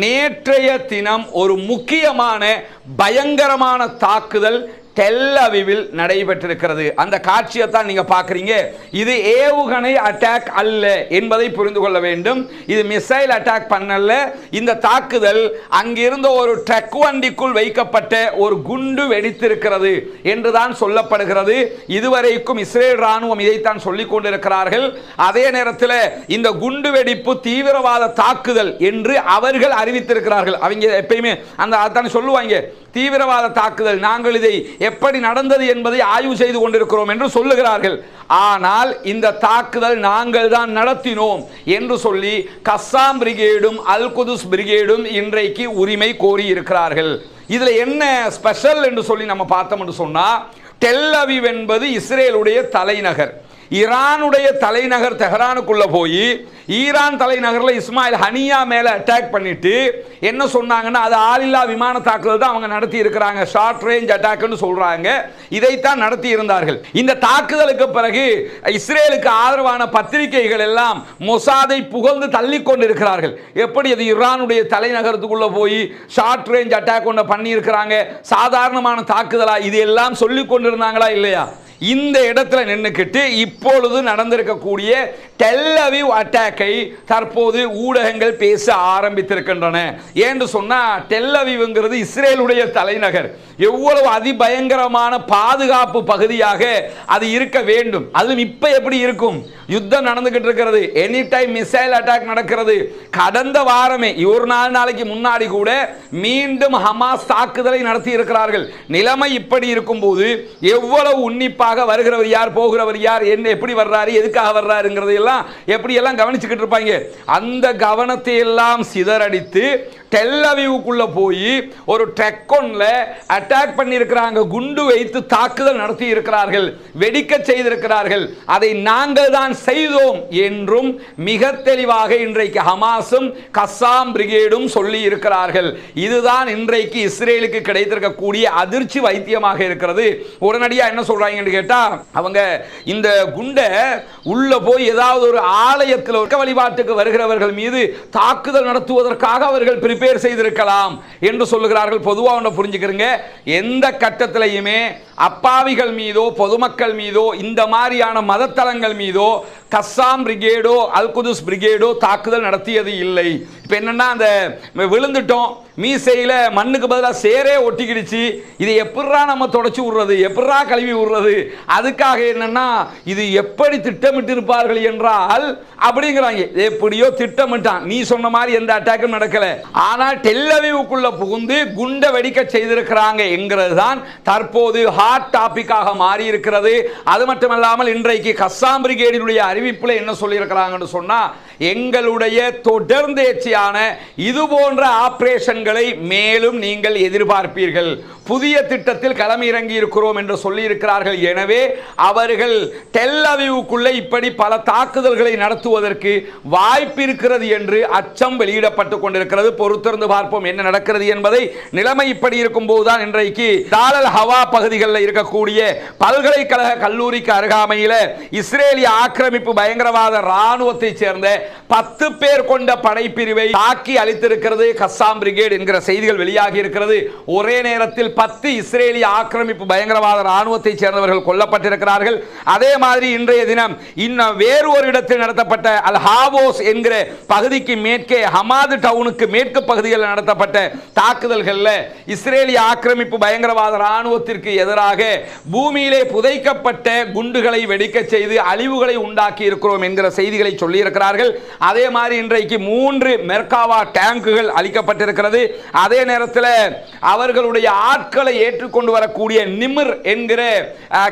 நேற்றைய தினம் ஒரு முக்கியமான பயங்கரமான தாக்குதல் டெல்லவிவில் நடைபெற்றிருக்கிறது. அந்த காட்சியை தான் நீங்கள் பார்க்குறீங்க. இது ஏவுகணை அட்டாக் அல்ல என்பதை புரிந்து கொள்ள வேண்டும். இது மிசைல் அட்டாக் பண்ணல இந்த தாக்குதல் அங்கிருந்த ஒரு ட்ரக் வண்டிக்குள் வைக்கப்பட்ட ஒரு குண்டு வெடித்திருக்கிறது என்றுதான் சொல்லப்படுகிறது. இதுவரைக்கும் இஸ்ரேல் ராணுவம் இதைத்தான் சொல்லிக் கொண்டிருக்கிறார்கள். அதே நேரத்தில் இந்த குண்டு வெடிப்பு தீவிரவாத தாக்குதல் என்று அவர்கள் அறிவித்திருக்கிறார்கள். அவங்க எப்பயுமே அந்த அதான் சொல்லுவாங்க. தீவிரவாத தாக்குதல் நாங்கள் இதை எப்படி நடந்தது என்பதை ஆய்வு செய்து கொண்டிருக்கிறோம் என்று சொல்லுகிறார்கள். ஆனால் இந்த தாக்குதல் நாங்கள் தான் நடத்தினோம் என்று சொல்லி கஸ்ஸாம் பிரிகேடும் அல் குதுஸ் பிரிகேடும் இன்றைக்கு உரிமை கோரி இருக்கிறார்கள் இதில் என்ன ஸ்பெஷல் என்று சொல்லி நம்ம பார்த்தோம் என்று சொன்னால் டெல்லவிவ் என்பது இஸ்ரேலுடைய தலைநகர். ஈரானுடைய தலைநகர் தெஹரானுக்குள்ள போய் ஈரான் தலைநகரில் இஸ்மாயில் ஹனியா மேல அட்டாக் பண்ணிட்டு என்ன சொன்னாங்கன்னா அது ஆளில்லா விமான தாக்குதல் தான் அவங்க நடத்தி இருக்கிறாங்க. ஷார்ட் ரேஞ்ச் அட்டாக்னு சொல்றாங்க. இதைத்தான் நடத்தி இருந்தார்கள். இந்த தாக்குதலுக்கு பிறகு இஸ்ரேலுக்கு ஆதரவான பத்திரிகைகள் எல்லாம் மொசாதை புகழ்ந்து தள்ளி கொண்டிருக்கிறார்கள். எப்படி அது ஈரானுடைய தலைநகரத்துக்குள்ள போய் ஷார்ட் ரேஞ்ச் அட்டாக் ஒன்று பண்ணியிருக்கிறாங்க? சாதாரணமான தாக்குதலா? இது எல்லாம் சொல்லி கொண்டிருந்தாங்களா இல்லையா? இந்த இடத்துல நின்றுக்கிட்டு இப்பொழுது நடந்திருக்கக்கூடிய டெல்லவிவ் அட்டாக்கை தற்போது ஊடகங்கள் பேச ஆரம்பித்திருக்கின்றன. ஏன்னு சொன்னால் டெல்லவிவ்ங்கிறது இஸ்ரேலுடைய தலைநகர். எவ்வளவு அதிபயங்கரமான பாதுகாப்பு பகுதியாக அது இருக்க வேண்டும். அதுவும் இப்போ எப்படி இருக்கும்? யுத்தம் நடந்துகிட்டு இருக்கிறது. எனி டைம் மிசைல் அட்டாக் நடக்கிறது. கடந்த வாரமே ஒரு நாலு நாளைக்கு முன்னாடி கூட மீண்டும் ஹமாஸ் தாக்குதலை நடத்தி இருக்கிறார்கள். நிலைமை இப்படி இருக்கும்போது எவ்வளவு உன்னிப்பாக வருகிறவர் யார் போகிறவர் யார் என்ன எப்படி வர்றாரு எதுக்காக வர்றாருங்கிறதையெல்லாம் எப்படியெல்லாம் எப்படி எல்லாம் கவனிச்சுக்கிட்டு இருப்பாங்க? அந்த கவனத்தை எல்லாம் சிதறடித்து டெல்லவிவுக்குள்ள போய் ஒரு ட்ரெக்கொன்ல அட்டாக் பண்ணியிருக்கிறாங்க குண்டு வைத்து தாக்குதல் நடத்தி இருக்கிறார்கள் வெடிக்க செய்திருக்கிறார்கள். அதை நாங்கள் தான் செய்தோம் என்றும் மிக தெளிவாக இன்றைக்கு ஹமாஸும் கஸ்ஸாம் பிரிகேடும் சொல்லி இருக்கிறார்கள். இதுதான் இன்றைக்கு இஸ்ரேலுக்கு கிடைத்திருக்கக்கூடிய அதிர்ச்சி வைத்தியமாக இருக்கிறது. உடனடியாக என்ன சொல்றாங்கன்னு கேட்டா அவங்க இந்த குண்டை உள்ள போய் ஏதாவது ஒரு ஆலயத்தில் ஒரு வழிபாட்டுக்கு வருகிறவர்கள் மீது தாக்குதல் நடத்துவதற்காக அவர்கள் ப்ரிப்பேர் செய்திருக்கலாம் என்று சொல்லுகிறார்கள். பொதுவாக ஒன்று புரிஞ்சுக்கிறீங்க. எந்த கட்டத்திலையுமே அப்பாவிகள் மீதோ பொதுமக்கள் மீதோ இந்த மாதிரியான மதத்தலங்கள் மீதோ கஸ்ஸாம் பிரிகேடோ அல்குதுஸ் பிரிகேடோ தாக்குதல் நடத்தியது இல்லை. இப்போ என்னென்னா அந்த விழுந்துட்டோம். மீசையில் மண்ணுக்கு பதிலாக சேரே ஒட்டிக்கிடுச்சு. இதை எப்படா நம்ம தொடச்சி விடுறது? எப்படா கழுவி விடுறது? அதுக்காக என்னென்னா இது எப்படி திட்டமிட்டு இருப்பார்கள் என்றால் அப்படிங்கிறாங்க. எப்படியோ திட்டமிட்டான். நீ சொன்ன மாதிரி எந்த அட்டாக்கும் நடக்கலை. ஆனால் டெல்லவிவுக்குள்ளே புகுந்து குண்டை வெடிக்க செய்திருக்கிறாங்க என்கிறது தான் தற்போது ஹாட் டாபிக்காக மாறி இருக்கிறது அது மட்டுமல்லாமல் இன்றைக்கு கஸ்ஸாம் பிரிகேடினுடைய அறிவிப்பில் என்ன சொல்லியிருக்கிறாங்கன்னு சொன்னா எங்களுடைய தொடர்ந்தேர்ச்சியான இது போன்ற ஆப்ரேஷன்களை மேலும் நீங்கள் எதிர்பார்ப்பீர்கள். புதிய திட்டத்தில் களமிறங்கி இருக்கிறோம் என்று சொல்லியிருக்கிறார்கள். எனவே அவர்கள் டெல் அவிவுக்குள்ளே இப்படி பல தாக்குதல்களை நடத்துவதற்கு வாய்ப்பு இருக்கிறது என்று அச்சம் வெளியிடப்பட்டு கொண்டிருக்கிறது. பொறுத்திருந்து பார்ப்போம் என்ன நடக்கிறது என்பதை. நிலைமை இப்படி இருக்கும் போதுதான் இன்றைக்கு தாளல் ஹவா பகுதிகளில் இருக்கக்கூடிய பல்கலைக்கழக கல்லூரிக்கு அருகாமையில் இஸ்ரேலிய ஆக்கிரமிப்பு பயங்கரவாத இராணுவத்தைச் சேர்ந்த பத்து பேர் கொண்ட படைப்பிரிவை தாக்கி அளித்திருக்கிறது கஸ்ஸாம் பிரிகேட் என்கிற செய்திகள் வெளியாகி இருக்கிறது. ஒரே நேரத்தில் பத்து இஸ்ரேலிய ஆக்கிரமிப்பு பயங்கரவாத ராணுவத்தை சேர்ந்தவர்கள் கொல்லப்பட்டிருக்கிறார்கள். அதே மாதிரி இன்றைய தினம் இன்னும் வேறு ஒரு இடத்தில் நடத்தப்பட்ட அல் ஹாவோஸ் என்கிற பகுதிக்கு மேற்கே ஹமாது டவுனுக்கு மேற்கு பகுதிகளில் நடத்தப்பட்ட தாக்குதல்களில் இஸ்ரேலிய ஆக்கிரமிப்பு பயங்கரவாத ராணுவத்திற்கு எதிராக பூமியிலே புதைக்கப்பட்ட குண்டுகளை வெடிக்க செய்து அழிவுகளை உண்டாக்கி இருக்கிறோம் என்கிற செய்திகளை சொல்லியிருக்கிறார்கள். அதே மாதிரி இன்றைக்கு மூன்று மெர்காவா டேங்குகள் அளிக்கப்பட்டிருக்கிறது அதே நேரத்தில் அவர்களுடைய ஆட்களை ஏற்றுக்கொண்டு வரக்கூடிய நிமிர் என்கிற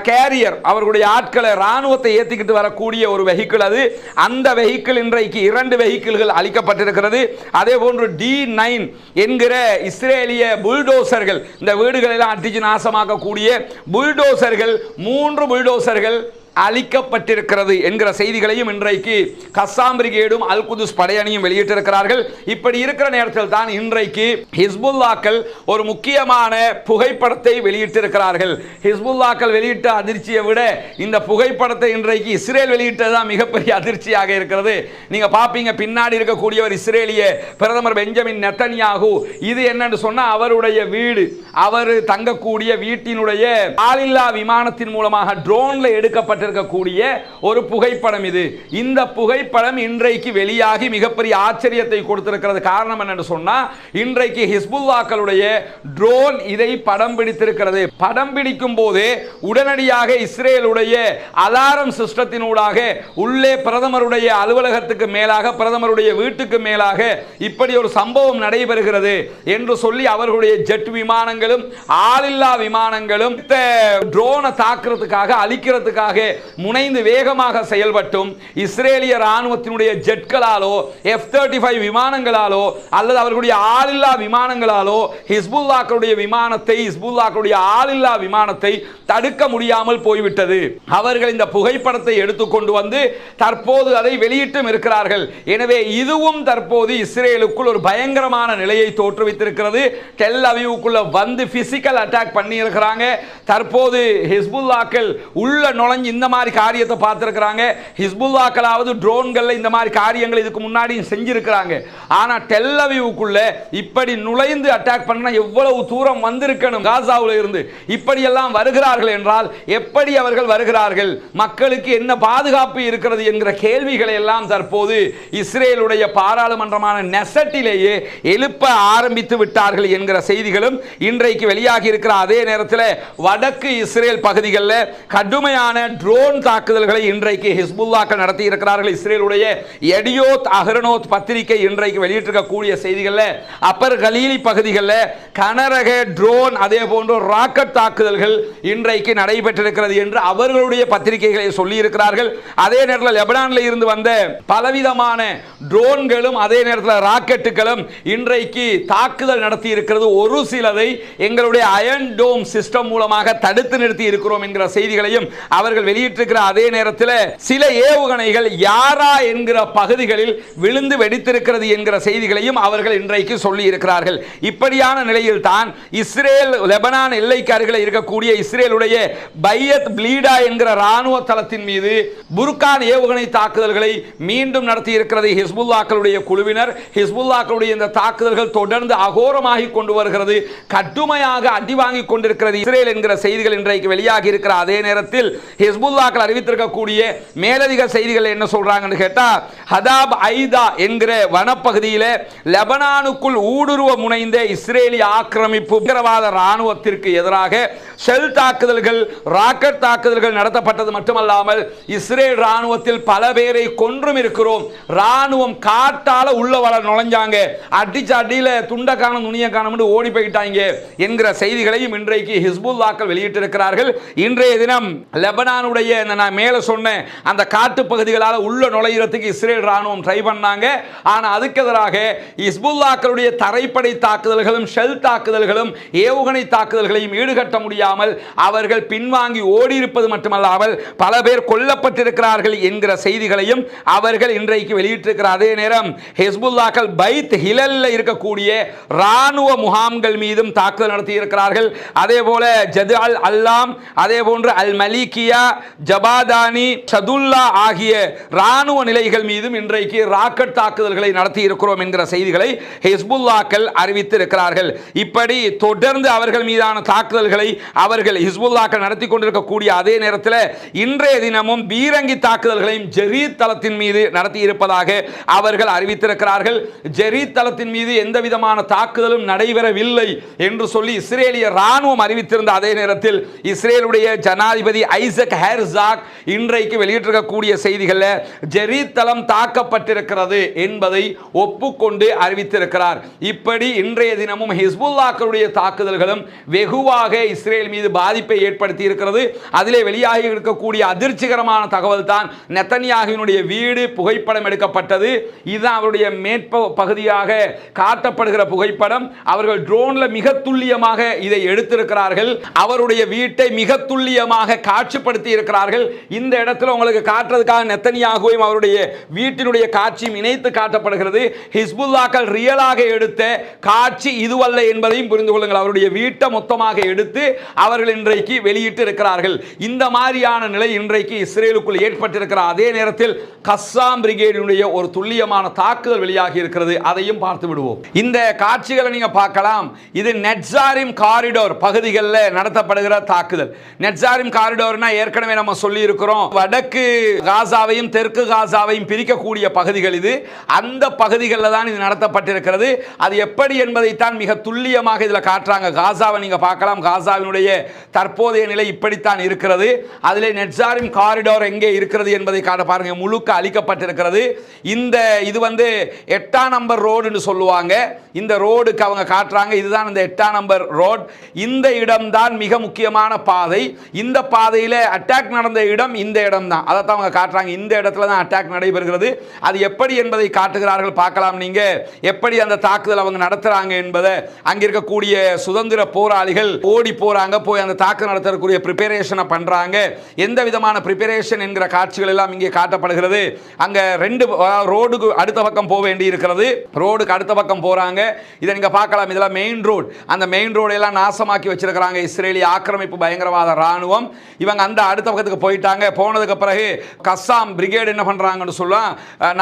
கேரியர் அவர்களுடைய ஆட்களை ராணுவத்தை ஏற்றிக்கிட்டு வரக்கூடிய ஒரு வெஹிக்கிள் அது. அந்த வெஹிக்கிள் இன்றைக்கு இரண்டு வெஹிக்கிள்கள் அளிக்கப்பட்டிருக்கிறது அதே போன்று டி நைன் என்கிற இஸ்ரேலிய புல்டோசர்கள் இந்த வீடுகளெல்லாம் அடிச்சு நாசமாக்கக்கூடிய புல்டோசர்கள் மூன்று புல்டோசர்கள் அளிக்கப்பட்டிருக்கிறது என்கிற செய்திகளையும் இன்றைக்கு கஸ்ஸாம் பிரிகேடும் அல் குதுஸ் படையணியும் வெளியிட்டிருக்கிறார்கள். இப்படி இருக்கிற நேரத்தில் தான் இன்றைக்கு ஹிஸ்புல்லாக்கள் ஒரு முக்கியமான புகைப்படத்தை வெளியிட்டிருக்கிறார்கள். ஹிஸ்புல்லாக்கள் வெளியிட்ட அதிர்ச்சியை விட இந்த புகைப்படத்தை இன்றைக்கு இஸ்ரேல் வெளியிட்டதுதான் மிகப்பெரிய அதிர்ச்சியாக இருக்கிறது. நீங்க பாப்பீங்க பின்னாடி இருக்கக்கூடிய ஒரு இஸ்ரேலிய பிரதமர் பெஞ்சமின் நெத்தன்யாகு. இது என்னன்னு சொன்னா அவருடைய வீடு அவர் தங்கக்கூடிய வீட்டினுடைய ஆளில்லா விமானத்தின் மூலமாக ட்ரோன்ல இருக்கக்கூடிய ஒரு புகைப்படம் இது. இந்த புகைப்படம் இன்றைக்கு வெளியாகி மிகப்பெரிய ஆச்சரியத்தை கொடுத்திருக்கிறது. காரணம் என்னன்னு சொன்னா இன்றைக்கு ஹிஸ்புல்லாக்களுடைய ட்ரோன் இதை படம் பிடித்திருக்கிறது. படம் பிடிக்கும் போது உடனடியாக இஸ்ரேலுடைய அலாரம் சிஸ்டத்தினூடாக உள்ளே பிரதமருடைய அலுவலகத்துக்கு மேலாக பிரதமருடைய வீட்டுக்கு மேலாக இப்படி ஒரு சம்பவம் நடைபெறுகிறது என்று சொல்லி அவர்களுடைய ஜெட் விமானங்களும் ஆளில்லா விமானங்களும் ட்ரோனை தாக்குறதுக்காக அழிக்கிறதுக்காக முனைந்து வேகமாக செயல்பட்டும் இஸ்ரேலிய ராணுவத்தினுடைய ஜெட்களாலோ எஃப் தேர்ட்டி ஃபைவ் விமானங்களாலோ அல்லது அவர்களுடைய ஆளில்லா விமானங்களாலோ ஹிஸ்புல்லாக்களுடைய விமானத்தை ஹிஸ்புல்லாக்களுடைய ஆளில்லா விமானத்தை தடுக்க முடியாமல் போய்விட்டது. அவர்கள் இந்த புகைப்படத்தை எடுத்துக்கொண்டு வந்து தற்போது அதை வெளியிட்டும் இருக்கிறார்கள். எனவே இதுவும் தற்போது இஸ்ரேலுக்குள் ஒரு பயங்கரமான நிலையை தோற்றுவித்திருக்கிறது. டெல் அவிவுக்குள்ள வந்து பிசிக்கல் அட்டாக் பண்ணியிருக்கிறாங்க. தற்போது ஹிஸ்புல்லாக்கள் உள்ள நுழைஞ்சு இந்த மாதிரி காரியத்தை பார்த்துருக்குறாங்க. ஹிஸ்புல்லாக்களாவது ட்ரோன்களில் இந்த மாதிரி காரியங்கள் இதுக்கு முன்னாடியும் செஞ்சுருக்கிறாங்க. ஆனால் டெல் இப்படி நுழைந்து அட்டாக் பண்ண எவ்வளவு தூரம் வந்திருக்கணும் காசாவில் இருந்து. இப்படி எல்லாம் வருகிறார்கள் என்றால் எப்படி அவர்கள் வருகிறார்கள்? மக்களுக்கு என்ன பாதுகாப்பு இருக்கிறது என்கிற கேள்விகளை எல்லாம் தற்போது இஸ்ரேலுடைய பாராளுமன்றமான நெசட்டிலேயே எழுப்ப ஆரம்பித்து விட்டார்கள் என்கிற செய்திகளும் இன்றைக்கு வெளியாகி இருக்கிற அதே நேரத்தில் வடக்கு இஸ்ரேல் பகுதிகளில் கடுமையான ட்ரோன் தாக்குதல்களை இன்றைக்கு ஹிஸ்புல்லாக்கள் நடத்தி இருக்கிறார்கள் இஸ்ரேலுடைய எடியோத் அஹ்ரனோத் பத்திரிகை இன்றைக்கு வெளியிட்டிருக்கக்கூடிய செய்திகளில் அப்பர் கலீலி பகுதிகளில் கனரக ட்ரோன் அதே போன்று ராக்கெட் தாக்குதல்கள் இன்றைக்கு நடைபெற்றிருக்கிறது என்று அவர்களுடைய பத்திரிகைகளை சொல்லி இருக்கிறார்கள் அதே நேரத்தில் லெபனானில் இருந்து வந்த பலவிதமான ட்ரோன்களும் அதே நேரத்தில் ராக்கெட்டுகளும் இன்றைக்கு தாக்குதல் நடத்தி இருக்கிறது ஒரு சிலதை எங்களுடைய அயன் டோம் சிஸ்டம் மூலமாக தடுத்து நிறுத்தி இருக்கிறோம் என்கிற செய்திகளையும் அவர்கள் வெளியிட்டிருக்கிற அதே நேரத்தில் சில ஏவுகணைகள் யாரா என்கிற பகுதிகளில் விழுந்து வெடித்திருக்கிறது என்கிற செய்திகளையும் அவர்கள் இன்றைக்கு சொல்லி இருக்கிறார்கள் இப்படியான நிலையில் தான் இஸ்ரேல் லெபனான் எல்லைக்கு அருகில் இருக்கக்கூடிய இஸ்ரேலுடைய பையத் பிளீடா என்கிற ராணுவ தளத்தின் மீது புர்கான் ஏவுகணை தாக்குதல்களை மீண்டும் நடத்தி இருக்கிறது ஹிஸ்புல்லாக்களுடைய குழுவினர். ஹிஸ்புல்லாக்களுடைய இந்த தாக்குதல்கள் தொடர்ந்து அகோரமாகி கொண்டு வருகிறது. கடுமையாக அடி வாங்கி கொண்டிருக்கிறது இஸ்ரேல் என்கிற செய்திகள் இன்றைக்கு வெளியாகி இருக்கிற அதே நேரத்தில் ஹிஸ்புல் ஹிஸ்புல்லாக்கள் அறிவித்திருக்கக்கூடிய மேலதிக செய்திகள் என்ன சொல்றாங்கன்னு கேட்டா ஹதாப் ஐதா என்கிற வனப்பகுதியில் லெபனானுக்குள் ஊடுருவ முனைந்த இஸ்ரேலிய ஆக்கிரமிப்பு உக்கிரவாத ராணுவத்திற்கு எதிராக ஷெல் தாக்குதல்கள் ராக்கெட் தாக்குதல்கள் நடத்தப்பட்டது மட்டுமல்லாமல் இஸ்ரேல் ராணுவத்தில் பல பேரை கொன்றும் இருக்கிறோம். ராணுவம் காட்டால உள்ள வர நுழைஞ்சாங்க. அடிச்சு அடியில துண்ட காணும் நுனிய காணும்னு ஓடி போயிட்டாங்க என்கிற செய்திகளையும் இன்றைக்கு ஹிஸ்புல்லாக்கள் வெளியிட்டிருக்கிறார்கள். இன்றைய தினம் லெபனானுடைய நான் மேலே சொன்னேன் அந்த காட்டு பகுதிகளால் உள்ள நுழையிறதுக்கு இஸ்ரேல் ராணுவம் ட்ரை பண்ணாங்க. ஆனால் அதுக்கு எதிராக ஹிஸ்புல்லாக்களுடைய தரைப்படை தாக்குதல்களும் ஷெல் தாக்குதல்களும் ஏவுகணை தாக்குதல்களையும் ஈடுகட்ட முடியாது முடியாமல் அவர்கள் பின்வாங்கி ஓடியிருப்பது மட்டுமல்லாமல் பல பேர் கொல்லப்பட்டிருக்கிறார்கள் என்கிற செய்திகளையும் அவர்கள் இன்றைக்கு வெளியிட்டிருக்கிறார். அதே நேரம் ஹிஸ்புல்லாக்கள் பைத் ஹிலல்ல இருக்கக்கூடிய ராணுவ முகாம்கள் மீதும் தாக்குதல் நடத்தியிருக்கிறார்கள். அதே போல ஜது அல் அல்லாம் அதே போன்று அல் மலிகியா ஜபாதானி சதுல்லா ஆகிய ராணுவ நிலைகள் மீதும் இன்றைக்கு ராக்கெட் தாக்குதல்களை நடத்தி இருக்கிறோம் என்கிற செய்திகளை ஹிஸ்புல்லாக்கள் அறிவித்திருக்கிறார்கள். இப்படி தொடர்ந்து அவர்கள் மீதான தாக்குதல்களை அவர்கள் ஹிஸ்புல்லாக்கள் நடத்தி கொண்டிருக்கக்கூடிய அதே நேரத்தில் இன்றைய தினமும் பீரங்கி தாக்குதல்களையும் ஜெரீத் தளத்தின் மீது நடத்தி இருப்பதாக அவர்கள் அறிவித்திருக்கிறார்கள். ஜெரீத் தளத்தின் மீது எந்த விதமான தாக்குதலும் நடைபெறவில்லை என்று சொல்லி இஸ்ரேலிய ராணுவம் அறிவித்திருந்த அதே நேரத்தில் இஸ்ரேலுடைய ஜனாதிபதி ஐசக் ஹேர்சாக் இன்றைக்கு வெளியிட்டிருக்கக்கூடிய செய்திகளில் ஜெரீத் தளம் தாக்கப்பட்டிருக்கிறது என்பதை ஒப்புக்கொண்டு அறிவித்திருக்கிறார். இப்படி இன்றைய தினமும் ஹிஸ்புல்லாக்களுடைய தாக்குதல்களும் வெகுவாக இஸ்ரேல் இஸ்ரேல் மீது பாதிப்பை ஏற்படுத்தி இருக்கிறது. அதிலே வெளியாகி இருக்கக்கூடிய அதிர்ச்சிகரமான தகவல் தான் நெத்தனியாகினுடைய வீடு புகைப்படம் எடுக்கப்பட்டது. இதுதான் அவருடைய மேற்ப பகுதியாக காட்டப்படுகிற புகைப்படம். அவர்கள் ட்ரோன்ல மிக துல்லியமாக இதை எடுத்திருக்கிறார்கள். அவருடைய வீட்டை மிக துல்லியமாக காட்சிப்படுத்தி இருக்கிறார்கள். இந்த இடத்துல உங்களுக்கு காட்டுறதுக்காக நெத்தனியாகவும் அவருடைய வீட்டினுடைய காட்சியும் இணைத்து காட்டப்படுகிறது. ஹிஸ்புல்லாக்கள் ரியலாக எடுத்த காட்சி இதுவல்ல என்பதையும் புரிந்து கொள்ளுங்கள். அவருடைய வீட்டை மொத்தமாக எடுத்து அவர்கள் இன்றைக்கு வெளியிட்டு இருக்கிறார்கள் இந்த மாதிரியான நிலை இன்றைக்கு இஸ்ரேலுக்குள் ஏற்பட்டிருக்கிற அதே நேரத்தில் கஸ்ஸாம் பிரிகேடினுடைய ஒரு துல்லியமான தாக்குதல் வெளியாகி இருக்கிறது. அதையும் பார்த்து விடுவோம். இந்த காட்சிகளை நீங்க பார்க்கலாம். இது நெட்சாரிம் காரிடோர் பகுதிகளில் நடத்தப்படுகிற தாக்குதல். நெட்சாரிம் காரிடோர்னா ஏற்கனவே நம்ம சொல்லி இருக்கிறோம் வடக்கு காசாவையும் தெற்கு காசாவையும் பிரிக்கக்கூடிய பகுதிகள் இது. அந்த பகுதிகளில் தான் இது நடத்தப்பட்டிருக்கிறது. அது எப்படி என்பதைத்தான் மிக துல்லியமாக இதில் காட்டுறாங்க. காசாவை நீங்க பார்க்கலாம். காசாவினுடைய தற்போதைய நிலை இப்படித்தான் இருக்கிறது. அதில் நெட்சாரிம் காரிடோர் எங்கே இருக்கிறது என்பதை காட்ட பாருங்க. முழுக்க அளிக்கப்பட்டிருக்கிறது இந்த இது வந்து எட்டாம் நம்பர் ரோடுன்னு சொல்லுவாங்க. இந்த ரோடுக்கு அவங்க காட்டுறாங்க. இதுதான் இந்த எட்டாம் நம்பர் ரோட் இந்த இடம் தான் மிக முக்கியமான பாதை. இந்த பாதையில் அட்டாக் நடந்த இடம் இந்த இடம் தான் அதை தான் அவங்க காட்டுறாங்க. இந்த இடத்துல தான் அட்டாக் நடைபெறுகிறது. அது எப்படி என்பதை காட்டுகிறார்கள் பார்க்கலாம். நீங்க எப்படி அந்த தாக்குதல் அவங்க நடத்துறாங்க என்பதை அங்கே இருக்கக்கூடிய சுதந்திர போராளிகள் ஓடி அங்கே போய் அந்த தாக்கு நடத்தக்கூடிய ப்ரிப்பரேஷனை பண்ணுறாங்க எந்த விதமான ப்ரிப்பரேஷன் என்கிற காட்சிகள் எல்லாம் இங்கே காட்டப்படுகிறது. அங்கே ரெண்டு ரோடுக்கு அடுத்த பக்கம் போக வேண்டி இருக்கிறது. ரோடுக்கு அடுத்த பக்கம் போகிறாங்க இதை நீங்கள் பார்க்கலாம். இதெல்லாம் மெயின் ரோடு அந்த மெயின் ரோடு எல்லாம் நாசமாக்கி வச்சிருக்கிறாங்க. இஸ்ரேலிய ஆக்கிரமிப்பு பயங்கரவாத ராணுவம். இவங்க அந்த அடுத்த பக்கத்துக்கு போயிட்டாங்க. போனதுக்கு பிறகு கஸ்ஸாம் பிரிகேடு என்ன பண்ணுறாங்கன்னு சொல்லலாம்.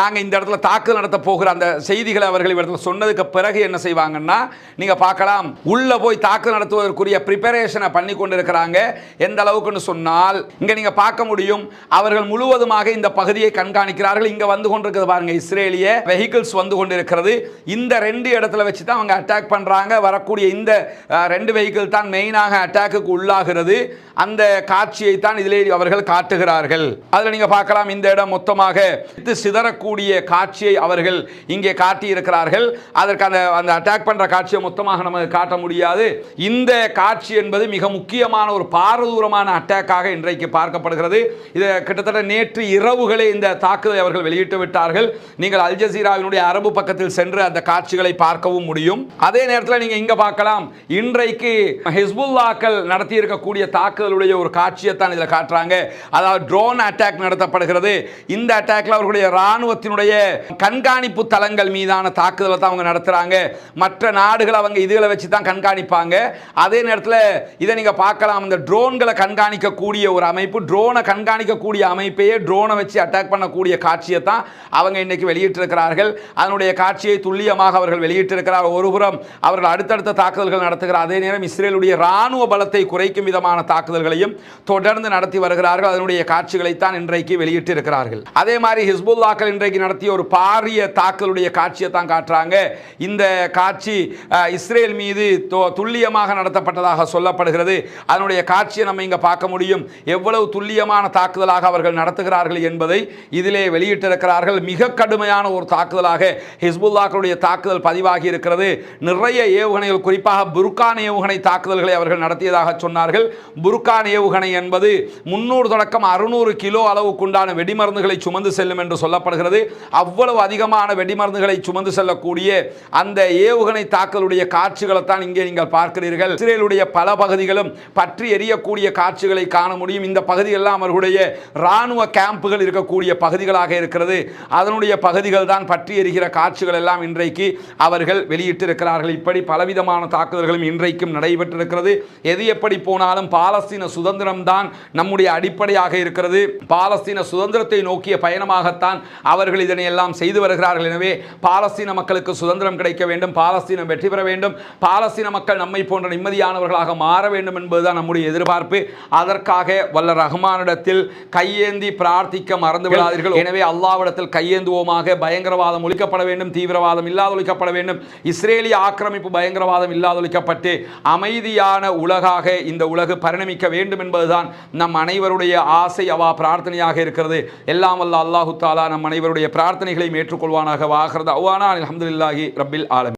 நாங்கள் இந்த இடத்துல தாக்கு நடத்த போகிற அந்த செய்திகளை அவர்கள் இடத்துல சொன்னதுக்கு பிறகு என்ன செய்வாங்கன்னா நீங்கள் பார்க்கலாம். உள்ளே போய் தாக்கு நடத்துவதற்குரிய ப்ரிப்பரேஷன் ஆலோசனை பண்ணி கொண்டிருக்கிறாங்க. எந்த அளவுக்குன்னு சொன்னால் இங்கே நீங்கள் பார்க்க முடியும் அவர்கள் முழுவதுமாக இந்த பகுதியை கண்காணிக்கிறார்கள். இங்கே வந்து கொண்டிருக்கிறது பாருங்க இஸ்ரேலிய வெஹிக்கிள்ஸ் வந்து கொண்டிருக்கிறது. இந்த ரெண்டு இடத்துல வச்சு தான் அவங்க அட்டாக் பண்ணுறாங்க வரக்கூடிய இந்த ரெண்டு வெஹிக்கிள் தான் மெயினாக அட்டாக்குக்கு உள்ளாகிறது. அந்த காட்சியை தான் இதிலே அவர்கள் காட்டுகிறார்கள். அதில் நீங்கள் பார்க்கலாம் இந்த இடம் மொத்தமாக இடித்து சிதறக்கூடிய காட்சியை அவர்கள் இங்கே காட்டியிருக்கிறார்கள். அதற்கு அந்த அந்த அட்டாக் பண்ணுற காட்சியை மொத்தமாக நமக்கு காட்ட முடியாது. இந்த காட்சி என்பது மிக முக்கியமான ஒரு பாரதூரமான அட்டாக்காக இன்றைக்கு பார்க்கப்படுகிறது. இது கிட்டத்தட்ட நேற்று இரவுகளே இந்த தாக்குதலை அவர்கள் வெளியிட்டு விட்டார்கள். நீங்கள் அல் ஜசீராவினுடைய அரபு பக்கத்தில் சென்று அந்த காட்சிகளை பார்க்கவும் முடியும். அதே நேரத்தில் நீங்கள் இங்கே பார்க்கலாம். இன்றைக்கு ஹிஸ்புல்லாக்கள் நடத்தி இருக்கக்கூடிய தாக்குதலுடைய ஒரு காட்சியை தான் இதில் காட்டுறாங்க. அதாவது ட்ரோன் அட்டாக் நடத்தப்படுகிறது. இந்த அட்டாக்ல அவர்களுடைய ராணுவத்தினுடைய கண்காணிப்பு தளங்கள் மீதான தாக்குதலை தான் அவங்க நடத்துகிறாங்க மற்ற நாடுகள் அவங்க இதுகளை வச்சு தான் கண்காணிப்பாங்க. அதே நேரத்தில் இதை நீங்க பார்க்கலாம். இந்த ட்ரோன்களை கண்காணிக்கக்கூடிய ஒரு அமைப்பு ட்ரோனை கண்காணிக்கக்கூடிய அமைப்பையே ட்ரோனை வச்சு அட்டாக் பண்ணக்கூடிய காட்சியை தான் அவங்க இன்னைக்கு வெளியிட்டிருக்கிறார்கள். அதனுடைய காட்சியை துல்லியமாக அவர்கள் வெளியிட்டிருக்கிறார். ஒருபுறம் அவர்கள் அடுத்தடுத்த தாக்குதல்கள் நடத்துகிறார். அதே நேரம் இஸ்ரேலுடைய ராணுவ பலத்தை குறைக்கும் விதமான தாக்குதல்களையும் தொடர்ந்து நடத்தி வருகிறார்கள். அதனுடைய காட்சிகளைத்தான் இன்றைக்கு வெளியிட்டிருக்கிறார்கள். அதே மாதிரி ஹிஸ்புல்லாக்கள் இன்றைக்கு நடத்திய ஒரு பாரிய தாக்குதலுடைய காட்சியை தான் காட்டுறாங்க. இந்த காட்சி இஸ்ரேல் மீது தொ- துல்லியமாக நடத்தப்பட்டதாக காணப்படுகிறது. அதனுடைய காட்சியை நம்ம இங்கே பார்க்க முடியும். எவ்வளவு துல்லியமான தாக்குதலாக அவர்கள் நடத்துகிறார்கள் என்பதை இதிலே வெளியிட்டிருக்கிறார்கள். மிக கடுமையான ஒரு தாக்குதலாக ஹிஸ்புல்லாக்களுடைய தாக்குதல் பதிவாகி இருக்கிறது. நிறைய ஏவுகணைகள் குறிப்பாக புர்கான் ஏவுகணை தாக்குதல்களை அவர்கள் நடத்தியதாக சொன்னார்கள். புருக்கான் ஏவுகணை என்பது முன்னூறு தொடக்கம் அறுநூறு கிலோ அளவுக்குண்டான வெடிமருந்துகளை சுமந்து செல்லும் என்று சொல்லப்படுகிறது. அவ்வளவு அதிகமான வெடிமருந்துகளை சுமந்து செல்லக்கூடிய அந்த ஏவுகணை தாக்குதலுடைய காட்சிகளை தான் இங்கே நீங்கள் பார்க்கிறீர்கள். இஸ்ரேலுடைய பல பகுதிகளும் பற்றி எரியக்கூடிய காட்சிகளை காண முடியும். இந்த பகுதியெல்லாம் அவர்களுடைய ராணுவ கேம்புகள் இருக்கக்கூடிய பகுதிகளாக இருக்கிறது. அதனுடைய பகுதிகள் தான் பற்றி எரிகிற காட்சிகள் எல்லாம் இன்றைக்கு அவர்கள் வெளியிட்டிருக்கிறார்கள். இப்படி பலவிதமான தாக்குதல்களும் இன்றைக்கும் நடைபெற்றிருக்கிறது. எது எப்படி போனாலும் பாலஸ்தீன சுதந்திரம் தான் நம்முடைய அடிப்படையாக இருக்கிறது. பாலஸ்தீன சுதந்திரத்தை நோக்கிய பயணமாகத்தான் அவர்கள் இதனை எல்லாம் செய்து வருகிறார்கள். எனவே பாலஸ்தீன மக்களுக்கு சுதந்திரம் கிடைக்க வேண்டும். பாலஸ்தீனம் வெற்றி பெற வேண்டும். பாலஸ்தீன மக்கள் நம்மை போன்ற நிம்மதியானவர்களாக மாற வேண்டும் என்பதுதான் நம்முடைய எதிர்பார்ப்பு. அதற்காக வல்ல ரஹ்மானிடத்தில் கையேந்தி பிரார்த்திக்க மறந்து விடாதீர்கள். எனவே அல்லாவிடத்தில் கையேந்துவோமாக பயங்கரவாதம் ஒழிக்கப்பட வேண்டும் தீவிரவாதம் இல்லாத ஒழிக்கப்பட வேண்டும் இஸ்ரேலிய ஆக்கிரமிப்பு பயங்கரவாதம் இல்லாதொழிக்கப்பட்டு அமைதியான உலகாக இந்த உலகு பரிணமிக்க வேண்டும் என்பதுதான் நம் அனைவருடைய ஆசை அவா பிரார்த்தனையாக இருக்கிறது. எல்லாம் வல்ல அல்லாஹு தாலா நம் அனைவருடைய பிரார்த்தனைகளையும் ஏற்றுக்கொள்வானாக. வாகிறது அவ்வானா அல்ஹம்துலில்லாஹி ரப்பில் ஆலமீன்.